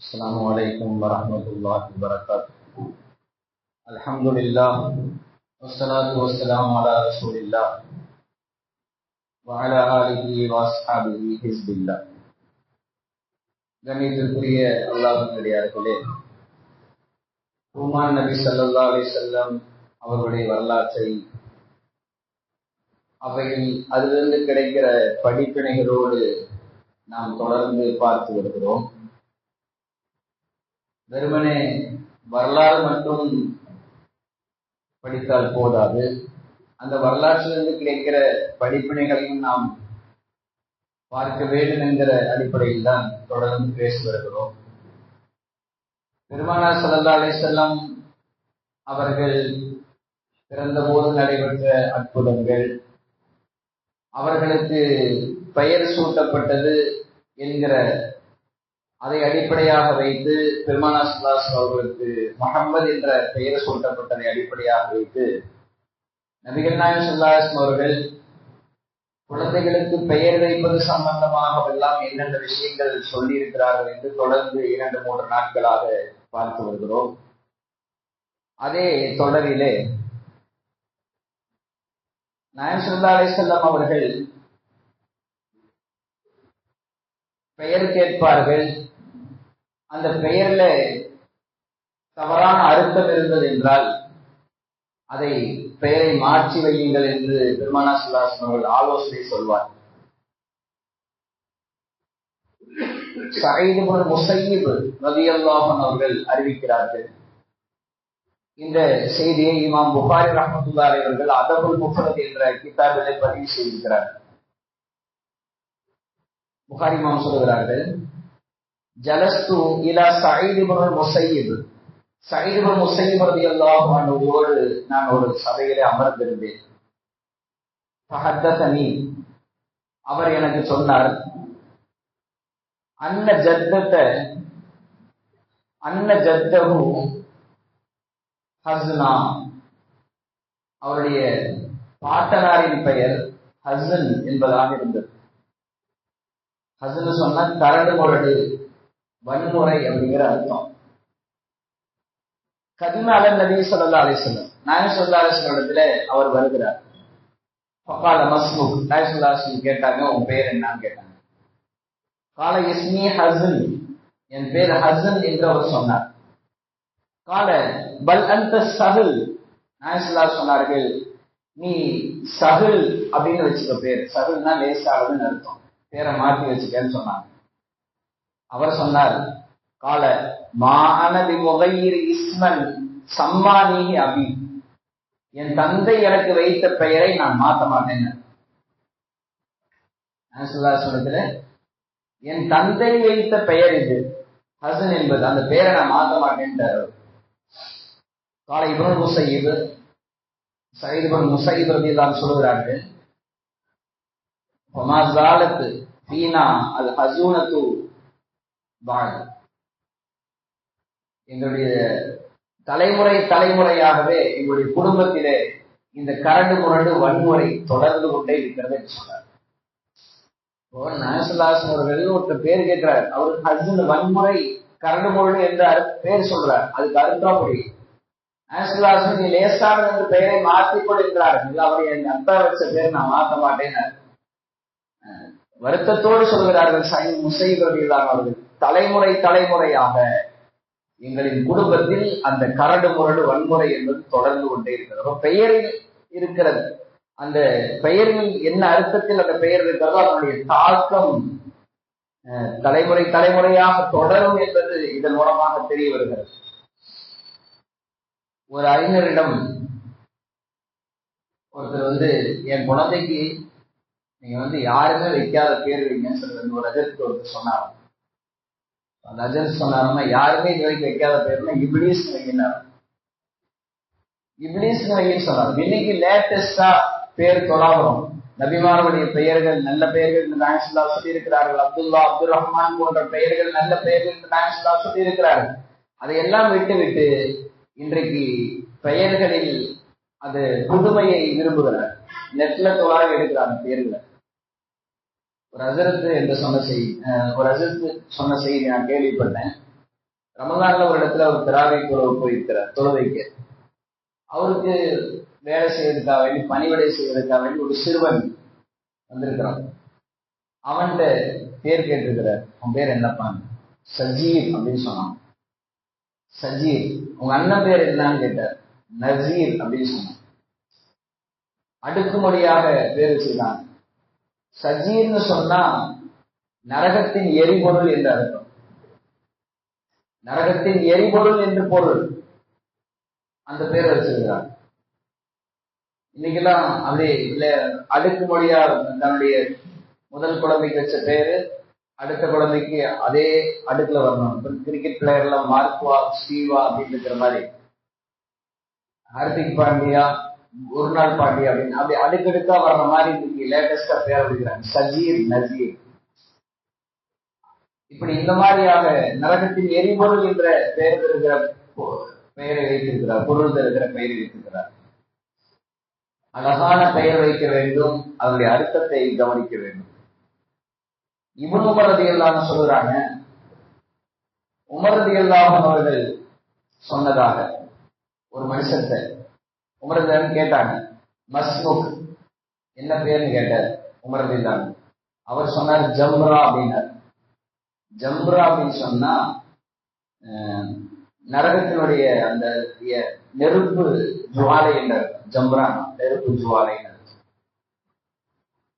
السلام عليكم ورحمة الله وبركاته الحمد لله والصلاة والسلام على رسول الله وعلى آله وأصحابه حزب الله கணிதத்திற்குரிய அல்லாஹினுடையார்களே உமான் நபி சல்லா அலி செல்லம் அவர்களுடைய வரலாற்றை அவையில் அதிலிருந்து கிடைக்கிற படிப்பினைகளோடு நாம் தொடர்ந்து பார்த்து வருகிறோம் வெறுமனே வரலாறு மட்டும் படித்தால் போதாது. அந்த வரலாற்றிலிருந்து கிடைக்கிற படிப்பினைகளையும் நாம் பார்க்க வேண்டும் என்கிற அடிப்படையில் தான் தொடர்ந்து பேசி வருகிறோம். பெருமானா சல்லா அலிசல்லாம் அவர்கள் பிறந்தபோது நடைபெற்ற அற்புதங்கள் அவர்களுக்கு பெயர் சூட்டப்பட்டது என்கிற அதை அடிப்படையாக வைத்து பெருமானா சுல்லாஸ் அவர்களுக்கு முகம்மது என்ற பெயர் சூட்டப்பட்டதை அடிப்படையாக வைத்து நபிகள் நாயகம் சுல்லாஸ் அவர்கள் குழந்தைகளுக்கு பெயர் வைப்பது சம்பந்தமாகவெல்லாம் என்னென்ன விஷயங்கள் சொல்லியிருக்கிறார்கள் என்று தொடர்ந்து இரண்டு மூன்று நாட்களாக பார்த்து வருகிறோம். அதே தொடரிலே நாயம் சுல்லா அலிசல்லாம் அவர்கள் பெயர் கேட்பார்கள் அந்த பெயர்ல தவறான அர்த்தம் இருந்தது என்றால் அதை பெயரை மாற்றி வையுங்கள் என்று பெருமானா சுல்லாசன் அவர்கள் ஆலோசனை சொல்வார். சயீது முசையிப் ரதியல்லாஹன் அவர்கள் அறிவிக்கிறார்கள். இந்த செய்தியை இமாம் புகாரி ரஹமத்துல்லாரி அவர்கள் அதபுல் முஃபரத் என்ற கிதாபிலே பதிவு செய்திருக்கிறார். புகாரி மாம் சொல்லுகிறார்கள் ஜலஸ்து இலா சயீது முசையிப். சயீது முசையிப் ரதியல்லாஹோடு நான் ஒரு சபையிலே அமர்ந்திருந்தேன். ஃபஹத்தனி அவர் எனக்கு சொன்னார் அன்ன ஜத்தத்தை அன்ன ஜத்தகு ஹஸ்னா. அவருடைய பாட்டனாரின் பெயர் ஹசன் என்பதாக இருந்தது. ஹசன் சொன்னா கரடு முரடு. வன்முறை அப்படிங்கிற அர்த்தம். கதிமாலன் நபி சொல்லா அலிஸ்லம் நாயம் சொல்லா அலிஸ்லத்துல அவர் வருகிறார். பக்கால மஸ்முக் நாயம் சொல்லா கேட்டாங்க உன் பேர் என்னன்னு கேட்டாங்க. கால இஸ்மி ஹசன் என் பேர் ஹசன் என்று அவர் சொன்னார். கால பல் அந்த சஹில். நாயசுல்லா சொன்னார்கள் நீ சஹில் அப்படின்னு வச்சுக்க பேர். சஹில்னா லேசாகுதுன்னு அர்த்தம். பேரை மாற்றி வச்சுக்கன்னு சொன்னாங்க. அவர் சொன்னார் கால மானபி முகையிரு இஸ்மன் சம்மானி அபி. என் தந்தை எனக்கு வைத்த பெயரை நான் மாற்ற மாட்டேன். சொன்னதுல என் தந்தை வைத்த பெயர் இது ஹசன் என்பது. அந்த பெயரை நான் மாத்த மாட்டேன் காலை இவன் முசையீபு சைதுபன் முசைப் ரதி தான் சொல்கிறார்கள் ஹமாசாலத்து ஹீனா அல் ஹசூனத்து வாழ எங்களுடைய தலைமுறை தலைமுறையாகவே எங்களுடைய குடும்பத்திலே இந்த கரண்டு முரண்டு வன்முறை தொடர்ந்து கொண்டே இருக்கிறது சொன்னார். இப்போ நாசலாசன் அவர்கள் ஒருத்தர் பேர் கேட்கிறார். அவருக்கு ஹஸ்பண்ட் வன்முறை கரண்டு முரண்டு என்ற பேர் சொல்றார். அதுக்கு அருந்தாமொழி ஆசிலாசன் நீ லேசான என்று பெயரை மாற்றிக்கொள்கிறார் அவரை என் அத்தா வச்ச பேர் நான் மாற்ற மாட்டேன். வருத்தத்தோடு சொல்கிறார்கள் சாய் முசைவர்கள் அவர்கள் தலைமுறை தலைமுறையாக எங்களின் குடும்பத்தில் அந்த கரடு முரடு வன்முறை என்பது தொடர்ந்து கொண்டே இருக்கிறது. பெயரில் இருக்கிறது. அந்த பெயரில் என்ன அர்த்தத்தில் அந்த பெயர் இருக்கிறதோ அதனுடைய தாக்கம் தலைமுறை தலைமுறையாக தொடரும் என்பது இதன் மூலமாக தெரிய வருகிறது. ஒரு அறிஞரிடம் ஒருத்தர் வந்து என் குழந்தைக்கு நீங்க வந்து யாருமே வைக்காத பேர் வைங்கன்னு சொல்லி ஒரு அஜருக்கு ஒருத்தர் சொன்னார். ரஜன் சொன்னாருன்னா யாருமே இது வரைக்கும் வைக்காத பேர்னா இப்ளீஸ் வைங்கினார் இப்ளீஸ் வைன்னு சொன்னார். இன்னைக்கு லேட்டஸ்டா பேர் தொலாவரம் நபிமார்களுடைய பெயர்கள் நல்ல பெயர்கள் என்று நாயசுல்லா சொல்லி இருக்கிறார்கள். அப்துல்லா அப்துல் ரஹ்மான் போன்ற பெயர்கள் நல்ல பெயர்கள் என்று நாயசுல்லா சொல்லி இருக்கிறார்கள். அதையெல்லாம் விட்டு விட்டு இன்றைக்கு பெயர்களில் அது புதுமையை விரும்புகிறார். நெட்ல தொழாக எடுக்கிறாங்க பேர்களை. ஒரு அசரத்து என்று சொன்ன செய்தி ஒரு அசரத்து சொன்ன செய்தி நான் கேள்விப்பட்டேன். ரமதான்ல ஒரு இடத்துல ஒரு திராவை தொழுவு போயிருக்கிறார் தொழுவைக்கு அவருக்கு வேலை செய்யறதுக்காக வேண்டி பணிவிடை செய்யறதுக்காக வேண்டி ஒரு சிறுவன் வந்திருக்கிறான். அவன்கிட்ட பேர் கேட்டிருக்கிறார் அவன் பேர் என்னப்பான் சஜீர் அப்படின்னு சொன்னான். சஜீர் உங்க அண்ணன் பேர் என்னன்னு கேட்டார். நசீர் அப்படின்னு சொன்னான். அடுக்குமொழியாக பேர் வச்சிருக்காங்க சஜீர்னு சொன்னா நரகத்தின் எரிபொருள் என்று அர்த்தம். நரகத்தின் எரிபொருள் என்று பொருள். அந்த பேரை வச்சிருக்கிறார். இன்னைக்கெல்லாம் அப்படியே இல்ல அடுக்குமொழியா தன்னுடைய முதல் குழந்தைக்கு வச்ச பேரு அடுத்த குழந்தைக்கு அதே அடுக்குல வரணும். கிரிக்கெட் பிளேயர்லாம் மார்க்வா ஸ்டீவா அப்படின்னு இருக்கிற மாதிரி. ஹார்திக் பாண்டியா ஒரு நாள் பாட்டி அப்படின்னு அப்படி அடுக்கடுக்கா வர்ற மாதிரி இன்னைக்கு லேட்டஸ்டா பேர் அப்படிங்கிறாங்க சஜீர் நசீர். இப்படி இந்த மாதிரியாக நரகத்தின் எரிபொருள் என்ற பெயர் தருகிற பெயரை வைத்திருக்கிறார். பொருள் தருகிற பெயரை வைத்திருக்கிறார். அழகான பெயர் வைக்க வேண்டும். அதனுடைய அர்த்தத்தை கவனிக்க வேண்டும். இவன் உமரதி எல்லாம் சொல்றாங்க உமரதி எல்லாம் அவர்கள் சொன்னதாக ஒரு மனுஷத்தை உமரதின்னு கேட்டாங்க மஸ்முக் என்ன பேர்னு கேட்டார்? உமரதி அவர் சொன்னார் ஜம்ரா அப்படின்னார். ஜம்ரா அப்படின்னு சொன்னா நரகத்தினுடைய அந்த நெருப்பு ஜுவாலை ஜம்ரா நெருப்பு ஜுவாலை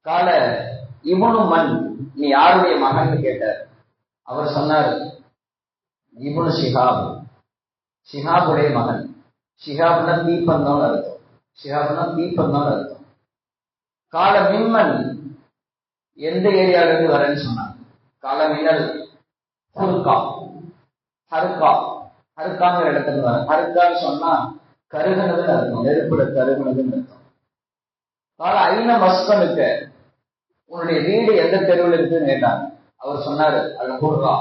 கால இவனு மண் நீ யாருடைய மகன் கேட்டார். அவர் சொன்னார் இவனு ஷிஹாப் ஷிஹாபுடைய மகன். ஷிஹாப்னா தீப்பந்தம்னு அர்த்தம். ஷிஹாப்னா தான் அர்த்தம். கால மின்மல் எந்த ஏரியால இருந்து வரேன்னு சொன்னாங்க கால மின்னல் ஹருக்கா. ஹருக்கா. ஹருக்காங்கிற இடத்துல வர ஹருக்கான்னு சொன்னா கருகுனதுன்னு அர்த்தம் நெருப்புல கருகுனதுன்னு அர்த்தம். கால ஐன மஸ்கனுக்கு உன்னுடைய வீடு எந்த தெருவில் இருக்குன்னு கேட்டாங்க அவர் சொன்னாரு அது ஹுர்ரா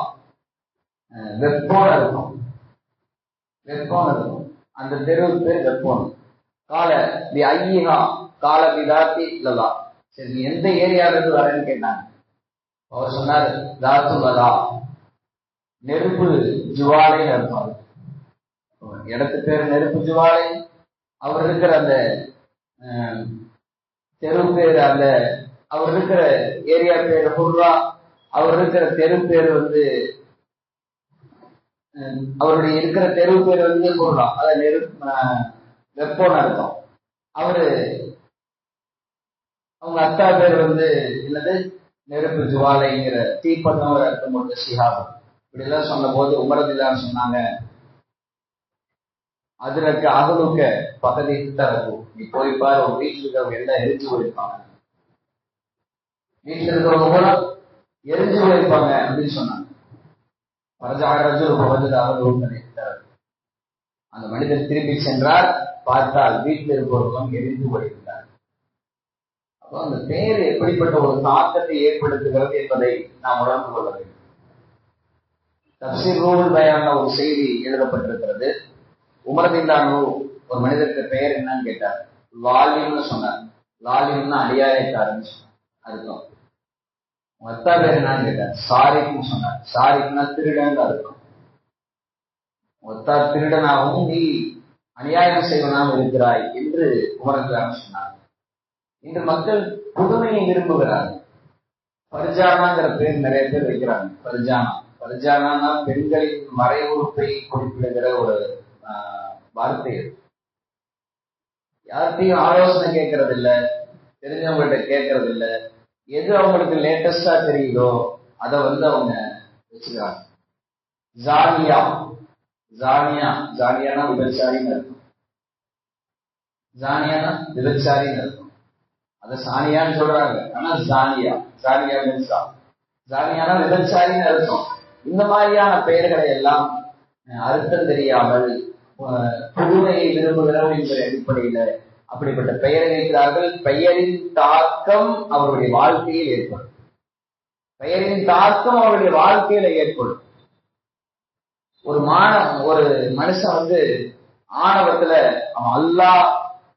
வெப்போன இருக்கும். வெப்போன இருக்கும். அந்த தெருவுக்கு பேர் வெப்போன் கால தி ஐயா கால விதாத்தி லதா. சரி நீ எந்த ஏரியால இருந்து வரேன்னு கேட்டாங்க. அவர் சொன்னார் தாத்து லதா. நெருப்பு ஜுவாலை இருப்பார் இடத்து பேர் நெருப்பு ஜுவாலை. அவர் இருக்கிற அந்த தெரு பேர் அந்த அவர் இருக்கிற ஏரியா பேர் ஹுர்ரா. அவர் இருக்கிற தெரு பேர் வந்து அவருடைய இருக்கிற தெரு பேர் வந்து ஹுர்ரா அத நெரு வெப்போன்னு அர்த்தம். அவரு அவங்க அத்தா பேர் வந்து என்னது? நெருப்பு ஜுவாலைங்கிற தீப்பந்தம் ஒரு அர்த்தம் கொண்ட சிஹாபம் இப்படி எல்லாம் சொன்ன போது உமரதில்லான்னு சொன்னாங்க. அதுலக்கு அகலுக்க பகுதி தரப்பு நீ போய் பாரு உன் வீட்டுல இருக்கிறவங்க எல்லாம் எரிஞ்சு போயிருப்பாங்க. வீட்டுல இருக்கிறவங்க கூட எரிஞ்சு போயிருப்பாங்க அப்படின்னு சொன்னாங்க. அந்த மனிதர் திரும்பி சென்றார் பார்த்தால் வீட்டில் இருப்பவர்களும் எரிந்து போயிருந்தார் அப்போ அந்த பெயர் எப்படிப்பட்ட ஒரு தாக்கத்தை ஏற்படுத்துகிறது என்பதை நாம் உணர்ந்து கொள்ள வேண்டும். தப்சீர் நூல் பயான ஒரு செய்தி எழுதப்பட்டிருக்கிறது. உமரதில்லானு ஒரு மனிதருக்கு பெயர் என்னன்னு கேட்டார். லாலின்னு சொன்னார். லாலிம்னா அடியாயக்காரன்னு சொன்னார். அர்த்தம் உங்க பேர் என்னன்னு கேட்டார் சாரிக்னு சொன்னார். சாரிக்குன்னா திருடன் அர்த்தம். ஒத்தா திருடனாகவும் நீ அநியாயம் செய்வனாக இருக்கிறாய் என்று உமரதில்லான்னு சொன்னார். இன்று மக்கள் புதுமையை விரும்புகிறார்கள். பரிஜானாங்கிற பேர் நிறைய பேர் வைக்கிறாங்க. பரிஜானா. பரிஜானா பெண்களின் மறை உறுப்பை குறிப்பிடுகிற ஒரு வார்த்தை யார்கிட்டையும் ஆலோசனை கேட்கறது இல்ல தெரிஞ்சவங்கள்ட்ட கேட்கறது எது அவங்களுக்கு லேட்டஸ்டா தெரியுதோ அதை வந்து அவங்க வச்சுக்கிறாங்க. ஜானியா. ஜானியா. ஜானியானா விபச்சாரின்னு இருக்கும் ஜானியானா விபச்சாரின்னு இருக்கும் அத சானியான்னு சொல்றாங்க. ஆனா ஜானியா. ஜானியா மின்சா ஜானியானா விபச்சாரின்னு அர்த்தம். இந்த மாதிரியான பெயர்களை எல்லாம் அர்த்தம் தெரியாமல் புதுமையை விரும்புகிறோம் என்ற அடிப்படையில அப்படிப்பட்ட பெயரை வைக்கிறார்கள். பெயரின் தாக்கம் அவருடைய வாழ்க்கையில் ஏற்படும். பெயரின் தாக்கம் அவருடைய வாழ்க்கையில ஏற்படும். ஒரு மான ஒரு மனுஷன் வந்து ஆணவத்துல அவன் அல்லா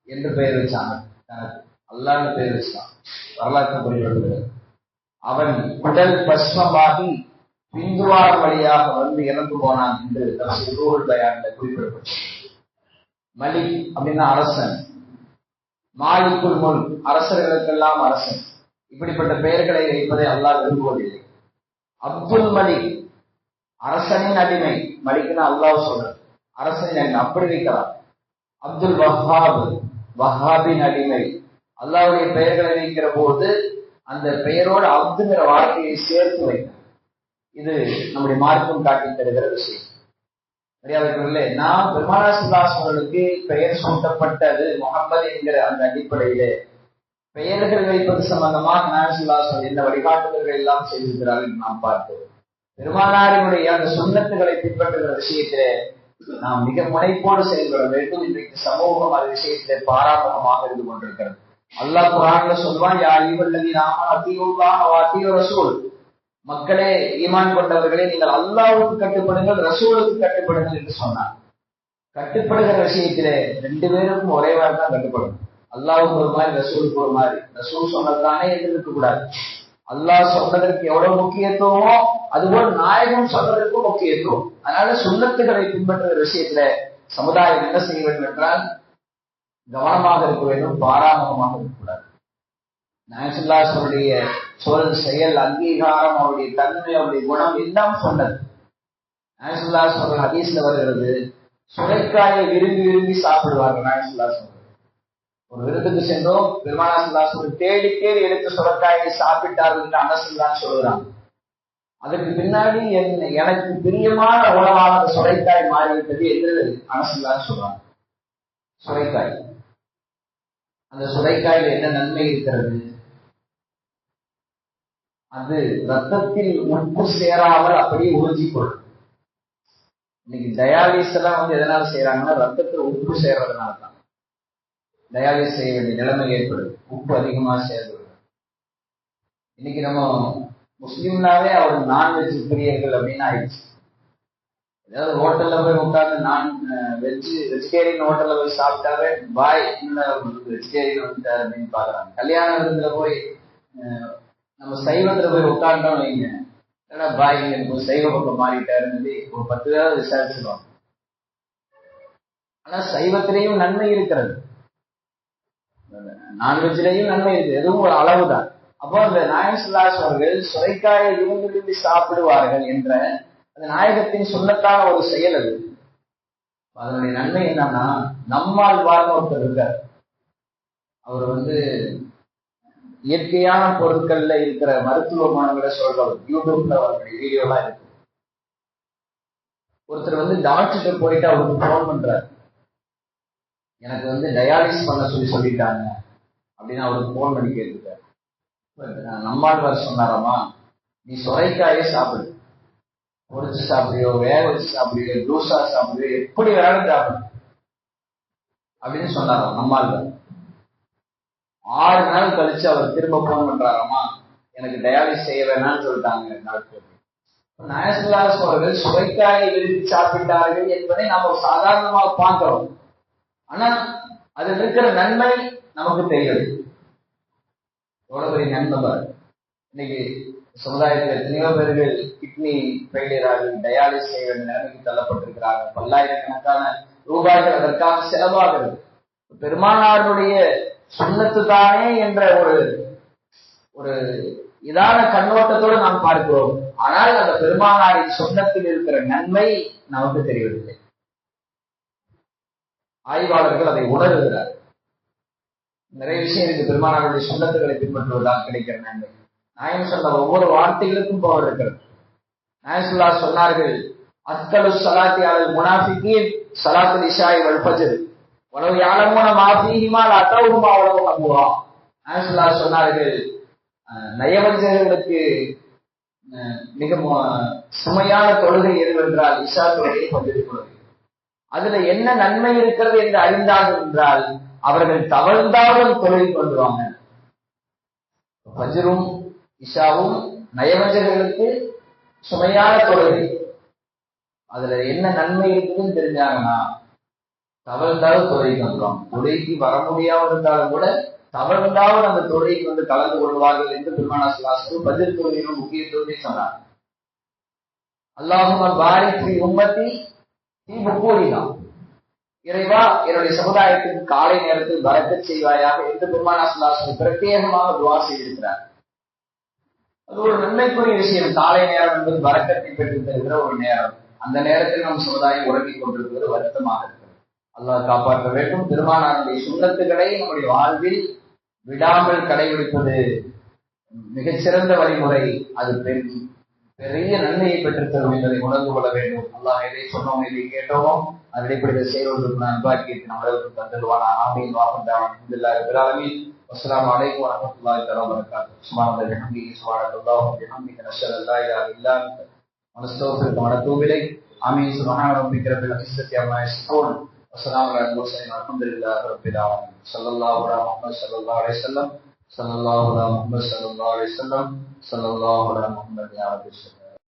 என்று பெயர் வச்சாங்க. தனக்கு அல்லான்னு பெயர் வச்சான். வரலாற்று குறிப்பிடுகிறது அவன் உடல் பஸ்மமாகி பிந்துவார் வழியாக வந்து இறந்து போனான் என்று தனது பயான்ல குறிப்பிடப்பட்டது மலிக் அப்படின்னா அரசன். மாலிக்குள் முன் அரசர்களுக்கெல்லாம் அரசன். இப்படிப்பட்ட பெயர்களை வைப்பதை அல்லாஹ் விரும்புவதில்லை. அப்துல் மலிக் அரசனின் அடிமை மலிக்னா அல்லாஹ் சொல்றது அரசனின் அடிமை அப்படி வைக்கலாம் அப்துல் வஹாப் வஹாபின் அடிமை. அல்லாவுடைய பெயர்களை வைக்கிற போது அந்த பெயரோடு அப்துங்கிற வார்த்தையை சேர்த்து வைக்கணும் இது நம்முடைய மார்க்கம் காட்டி தருகிற விஷயம். மரியாதைக்குள்ளே நாம் பெருமானா அவர்களுக்கு பெயர் சூட்டப்பட்டது முகமது என்கிற அந்த அடிப்படையிலே. பெயர்கள் வைப்பது சம்பந்தமாக நாயசுல்லாசன் என்ன வழிகாட்டுதல்கள் எல்லாம் செய்திருக்கிறார்கள் நாம் பார்த்தோம் பெருமானாரினுடைய அந்த சுண்ணத்துகளை பின்பற்றுகிற விஷயத்திலே நாம் மிக முனைப்போடு செயல்பட வேண்டும். இன்றைக்கு சமூகம் அது விஷயத்திலே பாராமுகமாக இருந்து கொண்டிருக்கிறது. அல்லாஹ் குரான்ல சொல்வான் யார் ஈவல்லதி நாம அத்தியுல்லா அத்தியோ ரசூல். மக்களே ஈமான் கொண்டவர்களே நீங்கள் அல்லாவுக்கு கட்டுப்படுங்கள் ரசூலுக்கு கட்டுப்படுங்கள் என்று சொன்னார். கட்டுப்படுகிற விஷயத்திலே ரெண்டு பேருக்கும் ஒரே மாதிரி தான் கட்டுப்படும். அல்லாவுக்கு ஒரு மாதிரி ரசூலுக்கு ஒரு மாதிரி. ரசூல் சொன்னதுதானே எதிர்க்க கூடாது அல்லாஹ் சொன்னதற்கு எவ்வளவு முக்கியத்துவமோ அதுபோல் நாயகம் சொன்னதற்கும் முக்கியத்துவம். அதனால சுண்ணத்துகளை பின்பற்றுகிற விஷயத்துல சமுதாயம் என்ன செய்ய வேண்டும் என்றால் கவனமாக இருக்க வேண்டும் பாராமுகமாக இருக்கக்கூடாது. நாயசுல்லாசருடைய சொல் செயல் அங்கீகாரம் அவருடைய தன்மை அவருடைய குணம் எல்லாம் சொன்னது. நாயசுல்லாஸ் அவர்கள் ஹதீஸ்ல வருகிறது சுரைக்காயை விரும்பி விரும்பி சாப்பிடுவார்கள் நாயசுல்லாஸ் ஒரு விருந்துக்கு சென்றோம் பெருமானாசுல்லாஸ் ஒரு தேடி தேடி எடுத்து சுரைக்காயை சாப்பிட்டார்கள் என்று அனசுல்லான்னு சொல்கிறாங்க அதற்கு பின்னாடி என் எனக்கு பிரியமான உணவான அந்த சுரைக்காய் மாறிவிட்டது என்று அனசுல்லான்னு சொல்றாங்க சுரைக்காய். அந்த சுரைக்காயில் என்ன நன்மை இருக்கிறது? அது ரத்தத்தில் உப்பு சேராமல் அப்படியே உறிஞ்சிக்கொள்ளும். இன்னைக்கு டயாலிஸ் எல்லாம் வந்து எதனால செய்யறாங்கன்னா ரத்தத்தில் உப்பு சேர்றதுனால தான் டயாலிஸ் செய்ய வேண்டிய நிலைமை ஏற்படுது. உப்பு அதிகமா சேர்றது. இன்னைக்கு நம்ம முஸ்லீம்னாவே அவர் நான்வெஜ் பிரியர்கள் அப்படின்னு ஆயிடுச்சு. ஏதாவது ஹோட்டல்ல போய் உட்காந்து நான் வெஜ் வெஜிடேரியன் ஹோட்டல்ல போய் சாப்பிட்டாவே பாய் வெஜிடேரியன் வந்துட்டாரு அப்படின்னு பாக்குறாங்க கல்யாண விருந்துல போய் நம்ம சைவத்துல போய் உட்கார்ந்தோம் வைங்க. ஏன்னா பாய் எனக்கு ஒரு சைவ பக்கம் மாறிட்டாருன்னு ஒரு பத்து பேராவது விசாரிச்சிருவாங்க. ஆனா சைவத்திலையும் நன்மை இருக்கிறது. நான்வெஜ்லயும் நன்மை இருக்கு. எதுவும் ஒரு அளவு தான் அப்போ அந்த நாயசுல்லாஸ் அவர்கள் சுரைக்காயை விரும்பி விரும்பி சாப்பிடுவார்கள் என்ற அந்த நாயகத்தின் சொன்னத்தான ஒரு செயல் அது. அதனுடைய நன்மை என்னன்னா நம்மால் வாழ்ந்த ஒருத்தர் இருக்கார். அவர் வந்து இயற்கையான பொருட்கள்ல இருக்கிற மருத்துவ குணங்களை சொல்றவர் யூடியூப்ல அவருடைய வீடியோ எல்லாம் இருக்கு. ஒருத்தர் வந்து டாக்டர்கிட்ட போயிட்டு அவருக்கு போன் பண்றாரு. எனக்கு வந்து டயாலிஸ் பண்ண சொல்லி சொல்லிட்டாங்க அப்படின்னு அவருக்கு போன் பண்ணி கேட்டுருக்காரு நம்மாழ்வார் சொன்னாராமா நீ சொரைக்காயே சாப்பிடு. பொறிச்சு சாப்பிடுறியோ வேக வச்சு சாப்பிடுறியோ ஜூஸா சாப்பிடுறியோ எப்படி வேணாலும் சாப்பிடு. அப்படின்னு சொன்னாராம் நம்மாழ்வார். ஆறு நாள் கழிச்சு அவர் திரும்ப போன் பண்றாராமா? எனக்கு டயாலிஸ் செய்ய வேணாம்னு சொல்லிட்டாங்க டாக்டர் நயசுல்லாஸ் அவர்கள் சுவைக்காயை விரும்பி சாப்பிட்டார்கள் என்பதை நாம சாதாரணமாக பார்க்கிறோம். ஆனா அதில் இருக்கிற நன்மை நமக்கு தெரியாது. எவ்வளவு பெரிய நன்மை இன்னைக்கு சமுதாயத்தில் எத்தனையோ பேர்கள் கிட்னி ஃபெயிலியர் ஆகி டயாலிஸ் செய்ய வேண்டிய நிலைமைக்கு தள்ளப்பட்டிருக்கிறார்கள் பல்லாயிரக்கணக்கான ரூபாய்கள் அதற்காக செலவாகிறது. பெருமானாருடைய சுண்ணத்து தானே என்ற ஒரு ஒரு இதான கண்ணோட்டத்தோடு நாம் பார்க்கிறோம். ஆனால் அந்த பெருமானாரின் சொன்னத்தில் இருக்கிற நன்மை நமக்கு தெரியவில்லை ஆய்வாளர்கள் அதை உணர்கிறார் நிறைய விஷயம் இருக்கு. பெருமானாருடைய சொன்னத்துகளை பின்பற்றுவதால் கிடைக்கிற நன்மை. நாயன் சொன்ன ஒவ்வொரு வார்த்தைகளுக்கும் பவர் இருக்கிறது. நாயசுல்லா சொன்னார்கள் அத்தலு சலாத்தி அலல் முனாஃபிகீன் சலாத்துல் இஷாய் வல் ஃபஜ்ர் உணவு யாழமோன மாஃபிஹிமா அத்தவுமா உணவு அபுவா நாயசுல்லா சொன்னார்கள் நயவஞ்சர்களுக்கு மிக சுமையான தொழுகை எதுவென்றால் இஷா தொழுகை கொண்டிருக்கிறது. அதுல என்ன நன்மை இருக்கிறது என்று அறிந்தார்கள் என்றால் அவர்கள் தவழ்ந்தாலும் தொழுகை கொண்டுவாங்க. பஜரும் இஷாவும் நயவஞ்சர்களுக்கு சுமையான தொழுகை. அதுல என்ன நன்மை இருக்குதுன்னு தெரிஞ்சாங்கன்னா தவழ்ந்தாலும் துறைக்கு வந்துடும் துறைக்கு வர முடியாமல் இருந்தாலும் கூட தவழ்ந்தாலும் அந்த துறைக்கு வந்து கலந்து கொள்வார்கள் என்று பெருமானா சுலாசு பதில் தொழிலும் முக்கியத்துவத்தை சொன்னார். அல்லாஹுமன் வாரி ஃபி உம்மத்தி தீ புக்கூரினா இறைவா என்னுடைய சமுதாயத்தின் காலை நேரத்தில் வரக்க செய்வாயாக என்று பெருமானா சுல்லாசனை பிரத்யேகமாக துவா செய்திருக்கிறார். அது ஒரு நன்மைக்குரிய விஷயம். காலை நேரம் என்பது வரக்கத்தை பெற்று தருகிற ஒரு நேரம். அந்த நேரத்தில் நம் சமுதாயம் உறங்கிக் கொண்டிருப்பது வருத்தமாகிறது அல்லாஹ் காப்பாற்ற வேண்டும். பெருமானாருடைய சுண்ணத்துக்களை நம்முடைய வாழ்வில் விடாமல் கடைபிடிப்பது மிகச்சிறந்த வழிமுறை. அது பெரிய நன்மையை பெற்றுத்தரும் என்பதை உணர்ந்து கொள்ள வேண்டும். அல்லாஹ் எதை சொன்னோம் எதை கேட்டோமோ அதனை படித்த செயல்களுக்கு நான் பாக்கியத்தை நம்மளுக்கு தந்தல்வானா ஆமீன் வாபண்டாவன் இல்லா இபிராமீன் அஸ்லாம் வலைக்கும் வரமத்துல்லாஹி தலா வரகாத்து சுமான் ஹம்தி சுவான அல்லாஹ் ஹம்தி நஷர் அல்லா இல்லா இல்லா மனஸ்தோசருக்கு மனத்தூவிலை ஆமீன் சுபஹான ரப்பிக்க ரப்பில் இஸ்ஸத்தி السلام علیکم الحمد للہ رب العالمین صلی اللہ علیہ محمد صلی اللہ علیہ وسلم، صلی اللہ علیہ محمد صلی اللہ علیہ وسلم، صلی اللہ علیہ محمد علیہ وسلم